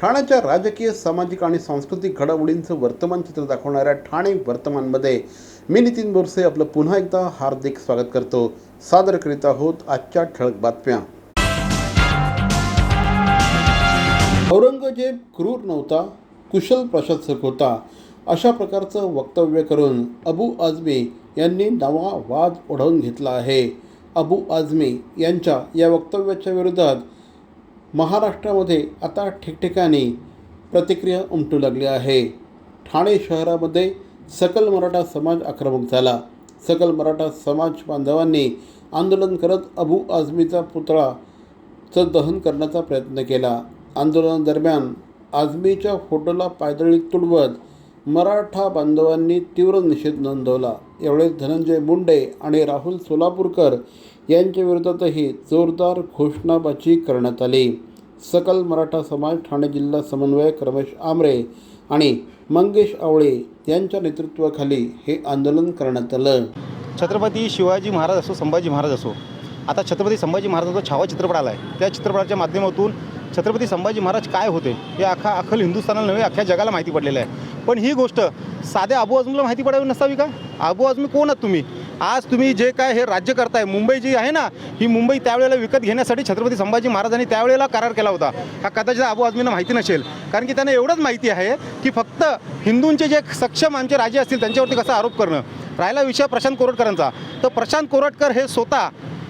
ठाण्याच्या राजकीय सामाजिक आणि सांस्कृतिक घडामोडींचं वर्तमान चित्र दाखवणाऱ्या ठाणे वर्तमानमध्ये मी नितीन बोरसे आपलं पुन्हा एकदा हार्दिक स्वागत करतो. सादर करीत आहोत आजच्या ठळक बातम्या. औरंगजेब क्रूर नव्हता कुशल प्रशासक होता अशा प्रकारचं वक्तव्य करून अबू आझमी यांनी नवा वाद ओढवून घेतला आहे. अबू आझमी यांच्या या वक्तव्याच्या विरोधात महाराष्ट्रामध्ये आता ठिकठिकाणी प्रतिक्रिया उमटू लागली आहे. ठाणे शहरामध्ये सकल मराठा समाज आक्रमक झाला. सकल मराठा समाज बांधवांनी आंदोलन करत अबू आझमीचा पुतळाचं दहन करण्याचा प्रयत्न केला. आंदोलनादरम्यान आझमीच्या फोटोला पायदळी तुडवत मराठा बांधवांनी तीव्र निषेध नोंदवला. एवढेच धनंजय मुंडे आणि राहुल सोलापूरकर यांच्या विरोधातही जोरदार घोषणाबाजी करण्यात आली. सकल मराठा समाज ठाणे जिल्हा समन्वयक रमेश आमरे आणि मंगेश आवळे यांच्या नेतृत्वाखाली हे आंदोलन करण्यात आलं. छत्रपती शिवाजी महाराज असो संभाजी महाराज असो आता छत्रपती संभाजी महाराजांचा छावा चित्रपट आला आहे त्या चित्रपटाच्या माध्यमातून छत्रपती संभाजी महाराज काय होते हे अख्खा अखल हिंदुस्थानाला नव्हे अख्ख्या जगाला माहिती पडलेलं आहे. पण ही गोष्ट साध्या अबू आजमीला माहिती पडावी नसावी का? अबू आझमी कोण आहात तुम्ही? आज तुम्ही जे काय हे राज्य करताय मुंबई जी आहे ना ही मुंबई त्यावेळेला विकत घेण्यासाठी छत्रपती संभाजी महाराजांनी त्यावेळेला करार केला होता. हा कदाचित अबू आजमींना माहिती नसेल. कारण की त्यांना एवढंच माहिती आहे की फक्त हिंदूंचे जे सक्षम आमचे राजे असतील त्यांच्यावरती कसा आरोप करणं? राहिला विषय प्रशांत कोरटकरांचा. तर प्रशांत कोरटकर हे स्वतः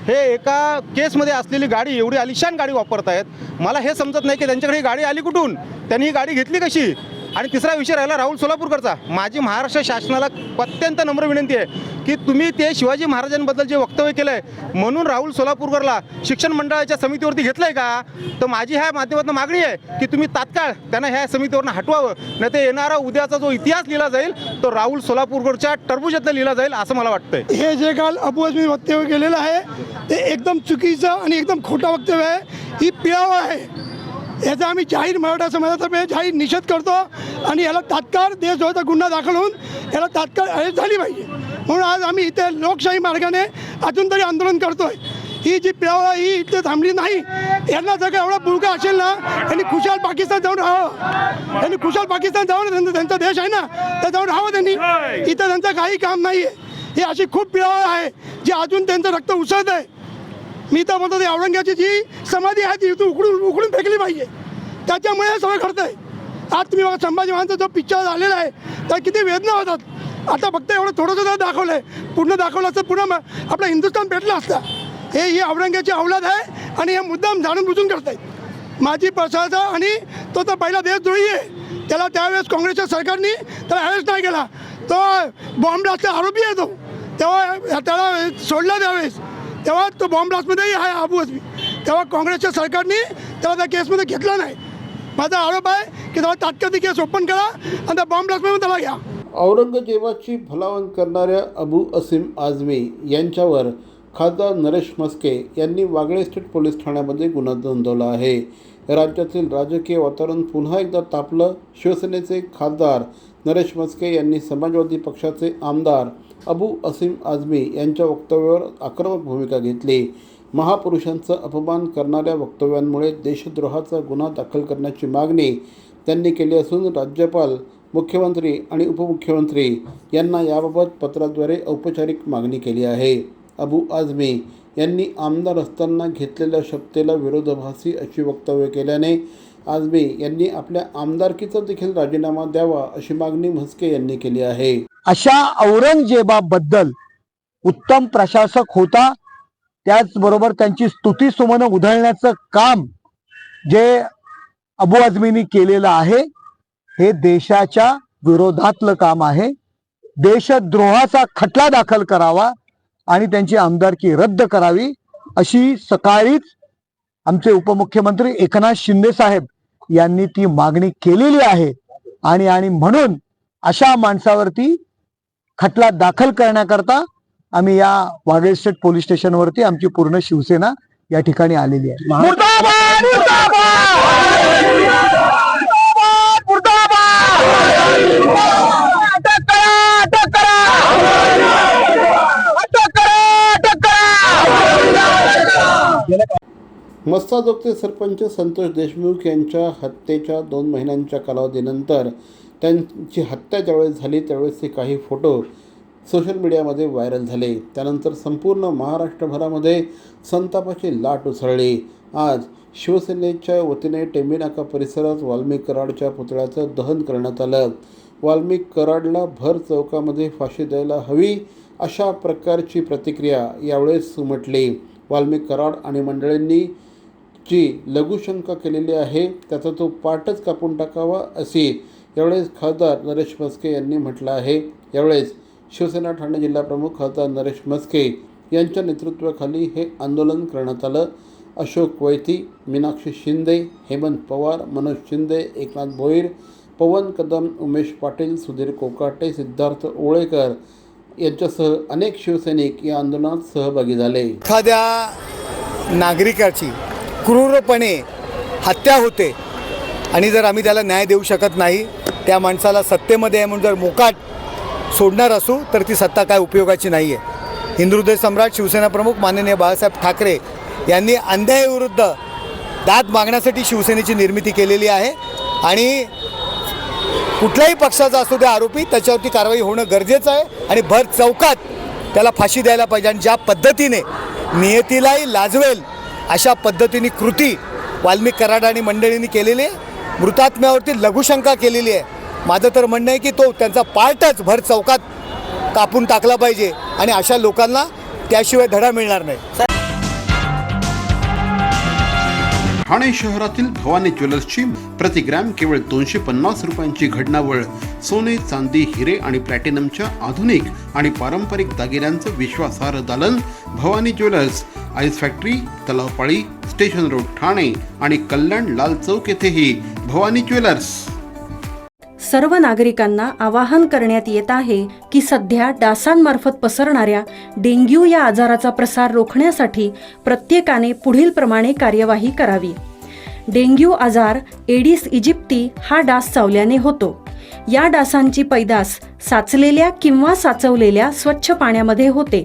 हे एका केसमध्ये असलेली गाडी एवढी आलिशान गाडी वापरत आहेत मला हे समजत नाही की त्यांच्याकडे ही गाडी आली कुठून? त्यांनी ही गाडी घेतली कशी? आणि तिसरा विषय राहिला राहुल सोलापूरकरचा. माझी महाराष्ट्र शासनाला अत्यंत नम्र विनंती आहे की तुम्ही ते शिवाजी महाराजांबद्दल जे वक्तव्य केलं आहे म्हणून राहुल सोलापूरकरला शिक्षण मंडळाच्या समितीवरती घेतलं आहे का? तर माझी ह्या माध्यमातून मागणी आहे की तुम्ही तात्काळ त्यांना ह्या समितीवरनं हटवावं नाही ते येणारा उद्याचा जो इतिहास लिहिला जाईल तो राहुल सोलापूरकरच्या टरबुजातला लिहिला जाईल असं मला वाटतंय. हे जे काल अबू वक्तव्य केलेलं आहे ते एकदम चुकीचं आणि एकदम खोटं वक्तव्य आहे. ही पिळावं आहे. याचा आम्ही जाहीर मराठा समाजातर्फे जाहीर निषेध करतो आणि याला तात्काळ देशद्रोहाचा गुन्हा दाखल होऊन याला तात्काळ अरेस्ट झाली पाहिजे. म्हणून आज आम्ही इथे लोकशाही मार्गाने अजून तरी आंदोलन करतोय. ही जी पिळावळा ही इथे थांबली नाही यांना जर का एवढा बुळका असेल ना यांनी खुशाल पाकिस्तान जाऊन राहावं. यांनी खुशाल पाकिस्तान जाऊन त्यांचा त्यांचा देश आहे ना तर जाऊन राहावं त्यांनी. इथं त्यांचं काही काम नाही आहे ही अशी खूप पिळावळ आहे जी अजून त्यांचं रक्त उसळत आहे मी तर म्हणतो ते औरंगाची जी समाधी आहे ती इथून उकडून उकडून फेकली पाहिजे. त्याच्यामुळे हे सगळं घडतंय. आज तुम्ही बघा संभाजी महाराजांचा जो पिक्चर झालेला आहे तर किती वेदना होतात. आता फक्त एवढं थोडंसं जर दाखवलं आहे पूर्ण दाखवलं असतं पूर्ण म- आपलं हिंदुस्थान पेटलं असतं. हे ही औरंगाची औलाद आहे आणि हे मुद्दाम जाणून बुजून आहे माझी प्रशाचा आणि तो तर पहिला देशद्रोही आहे. त्याला त्यावेळेस काँग्रेसच्या सरकारने त्याला अरेस्ट नाही केला. तो बॉम्ब आरोपी आहे तो. तेव्हा त्याला सोडला त्यावेळेस. तेव्हा तो बॉम्ब ब्लास्टमध्येही आहे आबू असमी. तेव्हा काँग्रेसच्या सरकारने तेव्हा त्या केसमध्ये घेतला नाही. माझा आरोप आहे की तेव्हा तात्काळ ती केस ओपन करा आणि त्या बॉम्ब ब्लास्टमध्ये त्याला घ्या. औरंगजेबाची भलावण करणाऱ्या अबू असीम आझमी यांच्यावर खासदार नरेश मस्के यांनी वागळे स्टेट पोलीस ठाण्यामध्ये गुन्हा नोंदवला आहे. राज्यातील राजकीय वातावरण पुन्हा एकदा तापलं. शिवसेनेचे खासदार नरेश मस्के यांनी समाजवादी पक्षाचे आमदार अबू असीम आझमी यांच्या वक्तव्यावर आक्रमक भूमिका घेतली. महापुरुषांचा अपमान करणाऱ्या वक्तव्यांमुळे देशद्रोहाचा गुन्हा दाखल करण्याची मागणी त्यांनी केली असून राज्यपाल मुख्यमंत्री आणि उपमुख्यमंत्री यांना याबाबत पत्राद्वारे औपचारिक मागणी केली आहे. अबू आझमी यांनी आमदार असताना घेतलेल्या शपथेला विरोधाभासी अशी वक्तव्य केल्याने आजबे यांनी आपल्या आमदारकीचा देखील राजीनामा द्यावा अशी मागणी म्हस्के यांनी केली आहे. अशा औरंगजेबाबद्दल उत्तम प्रशासक होता त्याचबरोबर त्यांची स्तुती सुमनं उधळण्याचं काम जे अबू आझमींनी केलेलं आहे हे देशाच्या विरोधातलं काम आहे. देशद्रोहाचा खटला दाखल करावा आणि त्यांची आमदारकी रद्द करावी अशी सकाळीच आमचे उपमुख्यमंत्री एकनाथ शिंदे साहेब यांनी ती मागणी केलेली आहे. आणि आणि म्हणून अशा माणसावरती खटला दाखल करण्याकरता आम्ही या वागळे स्टेट पोलीस स्टेशनवरती आमची पूर्ण शिवसेना या ठिकाणी आलेली आहे. मस्ताजोगचे सरपंच संतोष देशमुख यांच्या हत्येच्या दोन महिन्यांच्या कालावधीनंतर त्यांची हत्या ज्यावेळेस झाली त्यावेळेसचे काही फोटो सोशल मीडियामध्ये व्हायरल झाले. त्यानंतर संपूर्ण महाराष्ट्रभरामध्ये संतापाची लाट उसळली. आज शिवसेनेच्या वतीने टेमिनाका परिसरात वाल्मिक कराडच्या पुतळ्याचं दहन करण्यात आलं. वाल्मिक कराडला भर चौकामध्ये फाशी द्यायला हवी अशा प्रकारची प्रतिक्रिया यावेळेस उमटली वाल्मिक कराड आणि मंडळींनी जी लघुशंका केलेली आहे त्याचा तो पाठच कापून टाकावा अशी यावेळेस खासदार नरेश मस्के यांनी म्हटलं आहे. यावेळेस शिवसेना ठाणे जिल्हाप्रमुख खासदार नरेश मस्के यांच्या नेतृत्वाखाली हे आंदोलन करण्यात आलं. अशोक वैती मीनाक्षी शिंदे हेमंत पवार मनोज शिंदे एकनाथ भोईर पवन कदम उमेश पाटील सुधीर कोकाटे सिद्धार्थ ओळेकर यांच्यासह अनेक शिवसैनिक या आंदोलनात सहभागी झाले. एखाद्या नागरिकाची क्रूरपणे हत्या होते. आणि जर आम्ही त्याला न्याय देऊ शकत नाही त्या माणसाला सत्तेमध्ये आहे म्हणून जर मोकाट सोडणार असू तर ती सत्ता काय उपयोगाची नाही आहे हिंदुदय सम्राट शिवसेना प्रमुख माननीय बाळासाहेब ठाकरे यांनी अन्यायाविरुद्ध दाद मागण्यासाठी शिवसेनेची निर्मिती केलेली आहे. आणि कुठल्याही पक्षाचा असू द्या आरोपी त्याच्यावरती कारवाई होणं गरजेचं आहे. आणि भर चौकात त्याला फाशी द्यायला पाहिजे. आणि ज्या पद्धतीने नियतीलाही लाजवेल अशा पद्धतीने कृती वाल्मिक कराड आणि मंडळींनी केलेली आहे. मृतात्म्यावरती लघुशंका केलेली आहे. माझं तर म्हणणं आहे की तो त्यांचा पार्टच भर चौकात कापून टाकला पाहिजे आणि अशा लोकांना त्याशिवाय धडा मिळणार नाही. ठाणे शहरातील भवानी ज्वेलर्सची प्रति ग्रॅम केवळ दोनशे पन्नास रुपयांची घडणावळ सोने चांदी हिरे आणि प्लॅटिनमच्या आधुनिक आणि पारंपरिक दागिन्यांचं विश्वासार्ह दालन Bhavani jewellers ice factory Talavpali station road Thane आणि कल्याण लाल चौक येथेही भवानी ज्वेलर्स. सर्व नागरिकांना आवाहन करण्यात येत आहे की सध्या डासांमार्फत पसरणाऱ्या डेंग्यू या आजाराचा प्रसार रोखण्यासाठी प्रत्येकाने पुढीलप्रमाणे कार्यवाही करावी. डेंग्यू आजार एडिस इजिप्ती हा डास चावल्याने होतो. या डासांची पैदास साचलेल्या किंवा साचवलेल्या स्वच्छ पाण्यामध्ये होते.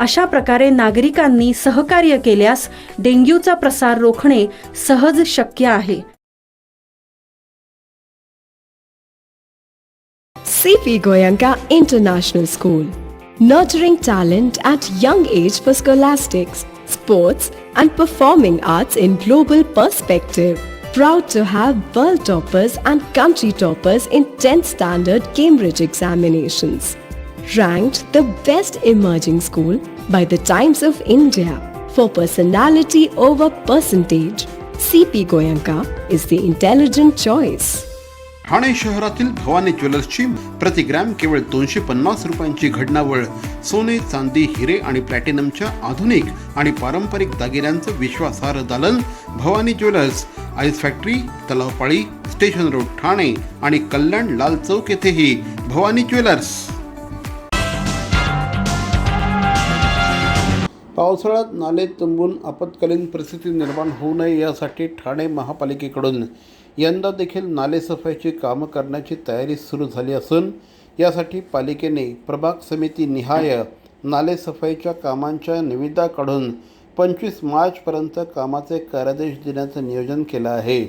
अशा प्रकारे नागरिकांनी सहकार्य केल्यास डेंग्यूचा प्रसार रोखणे सहज शक्य आहे. CP Goenka international school nurturing talent at young age for scholastics sports and performing arts in global perspective proud to have world toppers and country toppers in tenth standard Cambridge examinations Ranked the best emerging school by the Times of India for personality over percentage. CP Goyanka is the intelligent choice. Thane शहरातील भवानी ज्वेलर्सची प्रति gram केवळ दोनशे पन्नास रुपयांची घडणावळ सोने चांदी हिरे आणि प्लॅटिनमच्या आधुनिक आणि पारंपरिक दागिन्यांचं विश्वासार्ह दालन Bhavani jewellers ice factory Talavpali station road Thane आणि कल्याण लाल चौक येथेही भवानी ज्वेलर्स पावसाळ्यात नाले तुंबून आपत्कालीन परिस्थिती निर्माण होऊ नये यासाठी ठाणे महापालिकेकडून यंदा देखील नालेसफाईची कामं करण्याची तयारी सुरू झाली असून यासाठी पालिकेने प्रभाग समिती निहाय नालेसफाईच्या कामांच्या निविदा काढून पंचवीस मार्चपर्यंत कामाचे कार्यादेश देण्याचं नियोजन केलं आहे.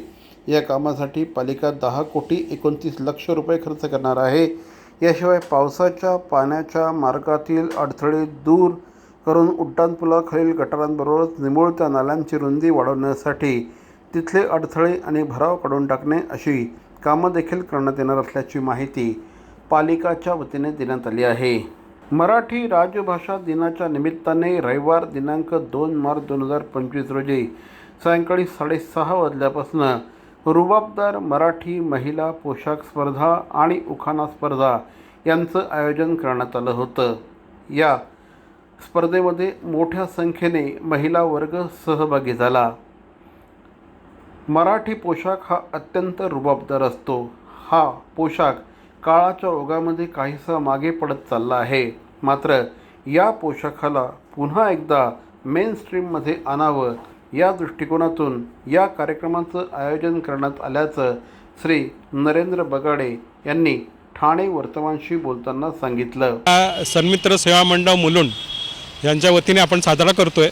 या कामासाठी पालिका दहा कोटी एकोणतीस लक्ष रुपये खर्च करणार आहे. याशिवाय पावसाच्या पाण्याच्या मार्गातील अडथळे दूर करून उड्डाणपुलाखालील गटारांबरोबरच निमुळत्या नाल्यांची रुंदी वाढवण्यासाठी तिथले अडथळे आणि भराव काढून टाकणे अशी कामं देखील करण्यात येणार असल्याची माहिती पालिकाच्या वतीने देण्यात आली आहे. मराठी राजभाषा दिनाच्या निमित्ताने रविवार दिनांक दोन मार्च दोन हजार पंचवीस रोजी सायंकाळी साडेसहा वाजल्यापासून रुबाबदार मराठी महिला पोशाख स्पर्धा आणि उखाणा स्पर्धा यांचं आयोजन करण्यात आलं होतं. या स्पर्धेमध्ये मोठ्या संख्येने महिला वर्ग सहभागी झाला. मराठी पोशाख हा अत्यंत रुबाबदार असतो. हा पोशाख काळाच्या ओघामध्ये काहीसा मागे पडत चालला आहे. मात्र या पोशाखाला पुन्हा एकदा मेन स्ट्रीममध्ये आणावं या दृष्टिकोनातून या कार्यक्रमाचं आयोजन करण्यात आल्याचं श्री नरेंद्र बगाडे यांनी ठाणे वर्तमानशी बोलताना सांगितलं. सन्मित्र सेवा मंडळ मुलुंड यांच्या वतीने आपण साजरा करतो आहे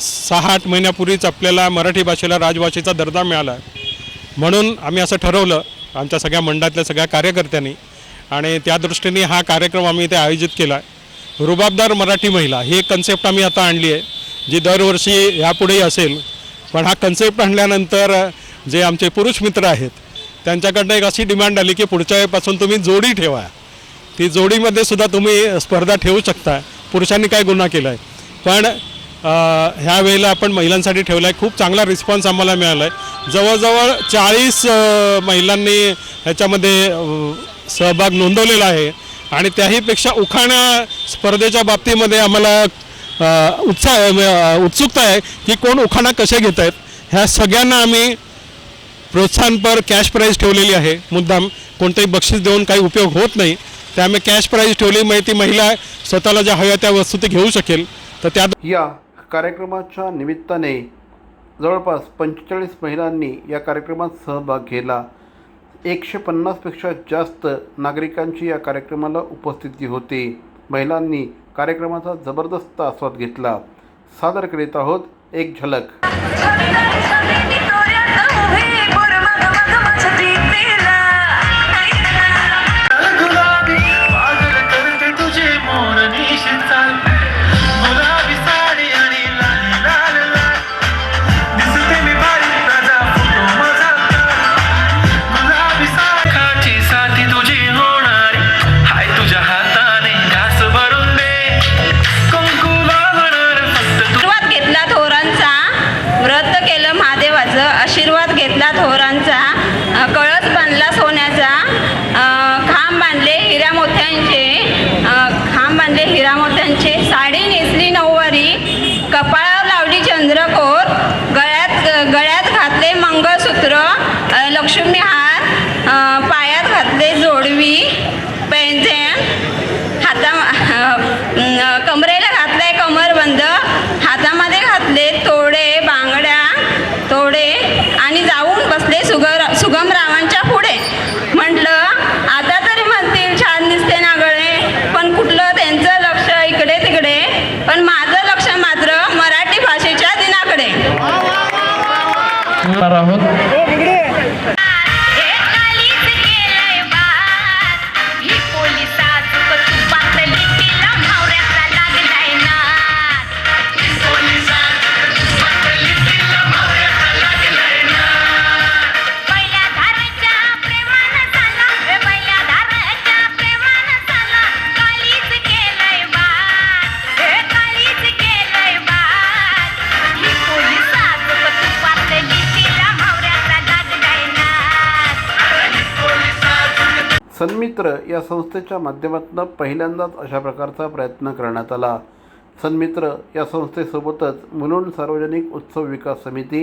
सहा आठ महिन्यापूर्वीच आपल्याला मराठी भाषेला राजभाषेचा दर्जा मिळाला. म्हणून आम्ही असं ठरवलं आमच्या सगळ्या मंडळातल्या सगळ्या कार्यकर्त्यांनी आणि त्या दृष्टीने हा कार्यक्रम आम्ही इथे आयोजित केला. आहे रुबाबदार मराठी महिला ही एक कन्सेप्ट आम्ही आता आणली आहे जी दरवर्षी यापुढेही असेल. पण हा कन्सेप्ट आणल्यानंतर जे आमचे पुरुष मित्र आहेत त्यांच्याकडनं एक अशी डिमांड आली की पुढच्या वेळेपासून तुम्ही जोडी ठेवा. ती जोडीमध्ये सुद्धा तुम्ही स्पर्धा ठेवू शकता. पुरुषांनी काय गुन्हा केला आहे पण ह्या वेळेला आपण महिलांसाठी ठेवला आहे खूप चांगला रिस्पॉन्स आम्हाला मिळाला आहे जवळजवळ चाळीस महिलांनी ह्याच्यामध्ये सहभाग नोंदवलेला आहे. आणि त्याहीपेक्षा उखाणा स्पर्धेच्या बाबतीमध्ये आम्हाला उत्साह उत्सुकता आहे की कोण उखाणा कसे घेत आहेत. ह्या सगळ्यांना आम्ही प्रोत्साहनपर कॅश प्राईज ठेवलेली आहे. मुद्दाम कोणतेही बक्षीस देऊन काही उपयोग होत नाही. त्यामुळे कॅश प्राईज ठेवली म्हणजे ती महिला स्वतःला ज्या हव्या त्या वस्तू ती घेऊ शकेल. तर त्या या कार्यक्रमाच्या निमित्ताने जवळपास पंचेचाळीस महिलांनी या कार्यक्रमात सहभाग घेतला. एकशे पन्नासपेक्षा जास्त नागरिकांची या कार्यक्रमाला उपस्थिती होती. महिलांनी कार्यक्रमाचा जबरदस्त आस्वाद घेतला. सादर करीत आहोत एक झलक. आशीर्वाद घेतला थोरांचा आहोत मित्र या संस्थेच्या माध्यमातून पहिल्यांदाच अशा प्रकारचा प्रयत्न करण्यात आला. सन्मित्र या संस्थेसोबतच मुलुंड सार्वजनिक उत्सव विकास समिती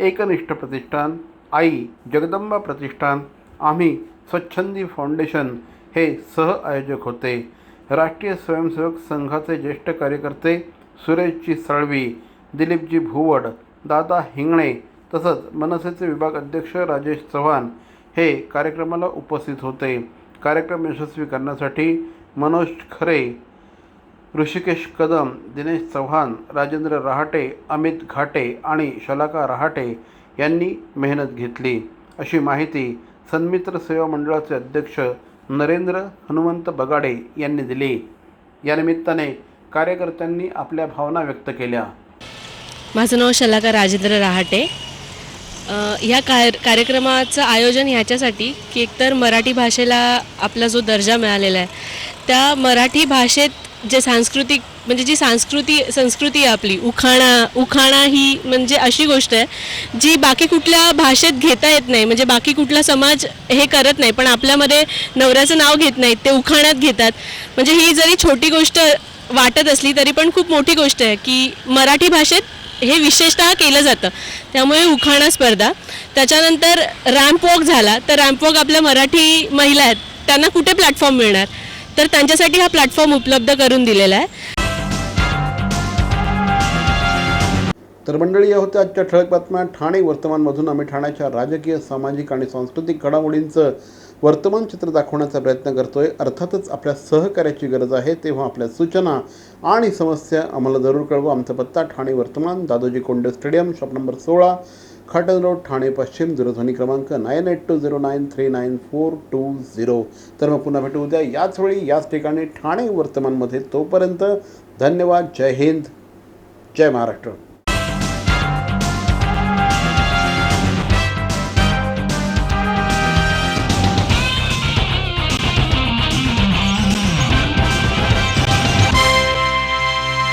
एकनिष्ठ प्रतिष्ठान आई जगदंबा प्रतिष्ठान आम्ही स्वच्छंदी फाउंडेशन हे सह आयोजक होते. राष्ट्रीय स्वयंसेवक संघाचे ज्येष्ठ कार्यकर्ते सुरेशजी साळवी दिलीपजी भुवड दादा हिंगणे तसंच मनसेचे विभाग अध्यक्ष राजेश चव्हाण हे कार्यक्रमाला उपस्थित होते. कार्यक्रम यशस्वी करण्यासाठी मनोज खरे ऋषिकेश कदम दिनेश चव्हाण राजेंद्र रहाटे अमित घाटे आणि शलाका रहाटे यांनी मेहनत घेतली. अशी माहिती सन्मित्र सेवा मंडळाचे अध्यक्ष नरेंद्र हनुमंत बगाडे यांनी दिली. या निमित्ताने कार्यकर्त्यांनी आपल्या भावना व्यक्त केल्या. माझं नाव शलाका राजेंद्र रहाटे. ह्या काय कार्यक्रमाचं आयोजन ह्याच्यासाठी की एकतर मराठी भाषेला आपला जो दर्जा मिळालेला आहे त्या मराठी भाषेत जे सांस्कृतिक म्हणजे जी सांस्कृती संस्कृती आहे आपली उखाणा उखाणा ही म्हणजे अशी गोष्ट आहे जी बाकी कुठल्या भाषेत घेता येत नाही म्हणजे बाकी कुठला समाज हे करत नाही पण आपल्यामध्ये नवऱ्याचं नाव घेत नाहीत ते उखाण्यात घेतात. म्हणजे ही जरी छोटी गोष्ट वाटत असली तरी पण खूप मोठी गोष्ट आहे की मराठी भाषेत हे विशेषतः केलं जातं. त्यामुळे उखाणा स्पर्धा. त्याच्यानंतर रॅम्प वॉक झाला. तर रॅम्प वॉक आपल्या मराठी महिला आहेत. त्यांना कुठे प्लॅटफॉर्म मिळणार? तर त्यांच्यासाठी हा प्लॅटफॉर्म उपलब्ध करून दिलेला आहे. तर मंडळी या होत्या आजच्या ठळक बातम्या. ठाणे वर्तमानमधून आम्ही ठाण्याच्या राजकीय सामाजिक आणि सांस्कृतिक घडामोडींचं वर्तमान चित्र दाखवण्याचा प्रयत्न करतोय. अर्थातच आपल्या सहकार्याची गरज आहे तेव्हा आपल्या सूचना आणि समस्या आम्हाला जरूर कळवा. आमचा पत्ता ठाणे वर्तमान Dadoji Konde stadium shop number सोळा खाटन रोड ठाणे पश्चिम दूरध्वनी क्रमांक nine eight two zero nine three nine four two zero. तर मग पुन्हा भेटू उद्या. याच वेळी याच ठिकाणी ठाणे वर्तमानमध्ये तोपर्यंत धन्यवाद. जय हिंद. जय महाराष्ट्र.